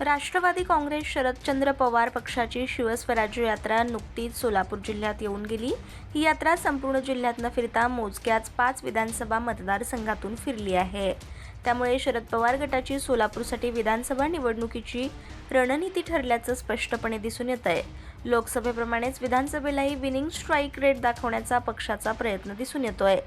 राष्ट्रवादी काँग्रेस शरदचंद्र पवार पक्षाची शिवस्वराज्य यात्रा नुकतीच सोलापूर जिल्ह्यात येऊन गेली. ही यात्रा संपूर्ण जिल्ह्यात न फिरता मोजक्याच पाच विधानसभा मतदारसंघातून फिरली आहे. त्यामुळे शरद पवार गटाची सोलापूरसाठी विधानसभा निवडणुकीची रणनीती ठरल्याचं स्पष्टपणे दिसून येत आहे लोकसभेप्रमाणेच विधानसभेलाही विनिंग स्ट्राईक रेट दाखवण्याचा पक्षाचा प्रयत्न दिसून येतोय.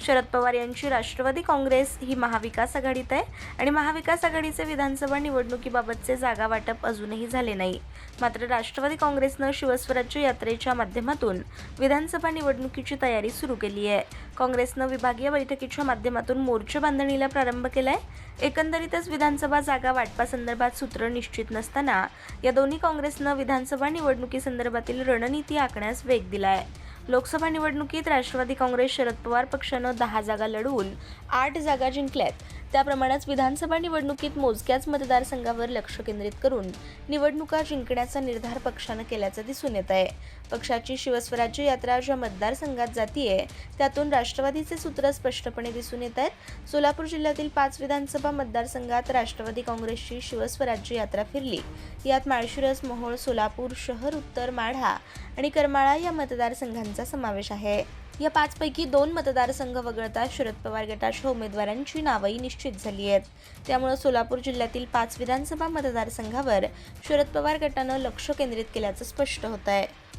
शरद पवार यांची राष्ट्रवादी काँग्रेस ही महाविकास आघाडीत आहे आणि महाविकास आघाडीचे विधानसभा निवडणुकीबाबतचे जागा वाटप अजूनही झाले नाही. मात्र राष्ट्रवादी काँग्रेसनं शिवस्वराज्य यात्रेच्या माध्यमातून विधानसभा निवडणुकीची तयारी सुरू केली आहे. काँग्रेसनं विभागीय बैठकीच्या माध्यमातून मोर्चे बांधणीला प्रारंभ केलाय. एकंदरीतच विधानसभा जागा वाटपासंदर्भात सूत्र निश्चित नसताना या दोन्ही काँग्रेसनं विधानसभा निवडणुकीसंदर्भातील रणनीती आखण्यास वेग दिला आहे लोकसभा निवडणुकीत राष्ट्रवादी काँग्रेस शरद पवार पक्षानं दहा जागा लढवून आठ जागा जिंकल्यात. त्याप्रमाणेच विधानसभा निवडणुकीत मोजक्याच मतदारसंघावर लक्ष केंद्रित करून निवडणुका जिंकण्याचा निर्धार पक्षानं केल्याचं दिसून येत आहे. पक्षाची शिवस्वराज्य यात्रा ज्या मतदारसंघात जातीये त्यातून राष्ट्रवादीचे सूत्र स्पष्टपणे दिसून येत आहेत. सोलापूर जिल्ह्यातील पाच विधानसभा मतदारसंघात राष्ट्रवादी काँग्रेसची शिवस्वराज्य यात्रा फिरली. यात माळशिरस मोहोळ सोलापूर शहर उत्तर माढा आणि करमाळा या मतदारसंघांचा समावेश आहे. या पाचपैकी दोन मतदारसंघ वगळता शरद पवार गटाच्या उमेदवारांची नावंही निश्चित झाली आहेत. त्यामुळे सोलापूर जिल्ह्यातील पाच विधानसभा मतदारसंघावर शरद पवार गटानं लक्ष केंद्रित केल्याचं स्पष्ट होत आहे